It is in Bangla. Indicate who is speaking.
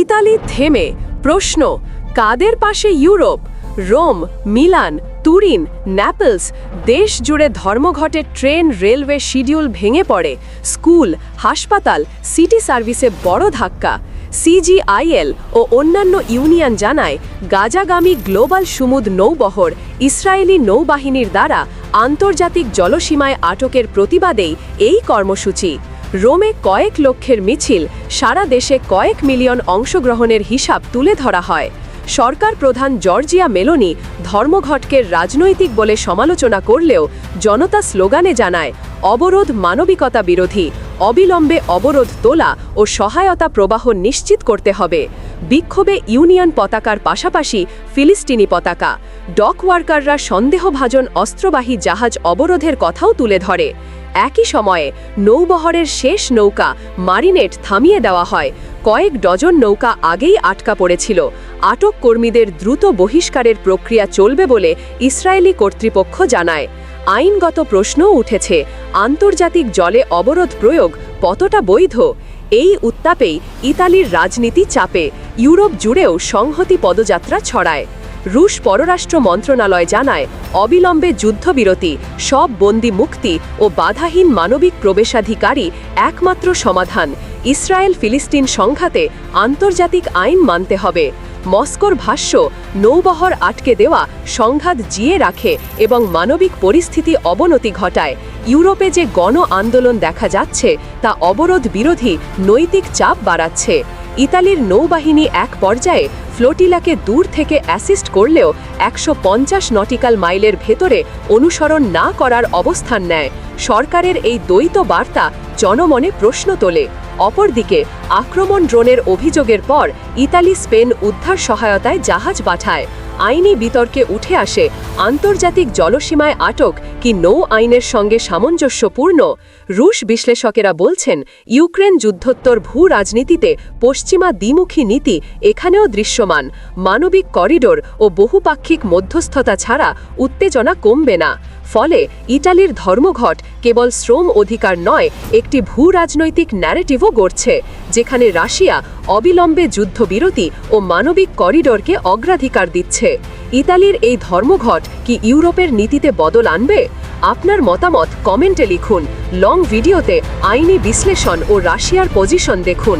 Speaker 1: ইতালি থেমে প্রশ্ন, কাদের পাশে Europe? Rome, Milan, Turin, Naples, দেশ জুড়ে ধর্মঘটের ট্রেন, রেলওয়ে শিডিউল ভেঙে পড়ে, স্কুল, হাসপাতাল, সিটি সার্ভিসে বড় ধাক্কা। সিজিআইএল ও অন্যান্য ইউনিয়ন জানায়, গাজাগামী গ্লোবাল সুমুদ নৌবহর ইসরায়েলি নৌবাহিনীর দ্বারা আন্তর্জাতিক জলসীমায় আটকের প্রতিবাদেই এই কর্মসূচি। রোমে কয়েক লক্ষের মিছিল, সারা দেশে কয়েক মিলিয়ন অংশগ্রহণের হিসাব তুলে ধরা হয়। সরকার প্রধান জর্জিয়া মেলোনি ধর্মঘটকে রাজনৈতিক বলে সমালোচনা করলেও জনতা স্লোগানে জানায়, অবরোধ মানবিকতা বিরোধী, অবিলম্বে অবরোধ তোলা ও সহায়তা প্রবাহ নিশ্চিত করতে হবে। বিক্ষোভে ইউনিয়ন পতাকার পাশাপাশি ফিলিস্তিনি পতাকা। ডক ওয়ার্কাররা সন্দেহভাজন অস্ত্রবাহী জাহাজ অবরোধের কথাও তুলে ধরে। একই সময়ে নৌবহরের শেষ নৌকা মারিনেট থামিয়ে দেওয়া হয়। কয়েক ডজন নৌকা আগেই আটকা পড়েছিল। আটক কর্মীদের দ্রুত বহিষ্কারের প্রক্রিয়া চলবে বলে ইসরায়েলি কর্তৃপক্ষ জানায়। আইনগত প্রশ্নও উঠেছে, আন্তর্জাতিক জলে অবরোধ প্রয়োগ কতটা বৈধ? এই উত্তাপেই ইতালির রাজনীতি চাপে, ইউরোপ জুড়েও সংহতি পদযাত্রা ছড়ায়। রুশ পররাষ্ট্র মন্ত্রণালয় জানায়, অবিলম্বে যুদ্ধবিরতি, সব বন্দি মুক্তি ও বাধাহীন মানবিক প্রবেশাধিকারী একমাত্র সমাধান। ইসরায়েল ফিলিস্তিন সংঘাতে আন্তর্জাতিক আইন মানতে হবে। মস্কোর ভাষ্য, নৌবহর আটকে দেওয়া সংঘাত জিয়ে রাখে এবং মানবিক পরিস্থিতি অবনতি ঘটায়। ইউরোপে যে গণ আন্দোলন দেখা যাচ্ছে, তা অবরোধ বিরোধী নৈতিক চাপ বাড়াচ্ছে। ইতালির নৌবাহিনী এক পর্যায়ে ফ্লোটিলাকে দূর থেকে অ্যাসিস্ট করলেও একশো পঞ্চাশ নটিক্যাল মাইলের ভেতরে অনুসরণ না করার অবস্থান নেয়। সরকারের এই দ্বৈত বার্তা জনমনে প্রশ্ন তোলে। অপরদিকে, আক্রমণ ড্রোনের অভিযোগের পর ইতালি, স্পেন উদ্ধার সহায়তায় জাহাজ পাঠায়। আইনি বিতর্কে উঠে আসে, আন্তর্জাতিক জলসীমায় আটক কি নৌ আইনের সঙ্গে সামঞ্জস্যপূর্ণ? রুশ বিশ্লেষকেরা বলছেন, ইউক্রেন যুদ্ধোত্তর ভূ রাজনীতিতে পশ্চিমা দ্বিমুখী নীতি এখানেও দৃশ্যমান। মানবিক করিডোর ও বহুপাক্ষিক মধ্যস্থতা ছাড়া উত্তেজনা কমবে না। ফলে ইটালির ধর্মঘট কেবল শ্রম অধিকার নয়, একটি ভূ রাজনৈতিক ন্যারেটিভও গড়ছে, যেখানে রাশিয়া অবিলম্বে যুদ্ধবিরতি ও মানবিক করিডোরকে অগ্রাধিকার দিচ্ছে। ইতালির এই ধর্মঘট কি ইউরোপের নীতিতে বদল আনবে? আপনার মতামত কমেন্টে লিখুন। লং ভিডিওতে আইনি বিশ্লেষণ ও রাশিয়ার পজিশন দেখুন।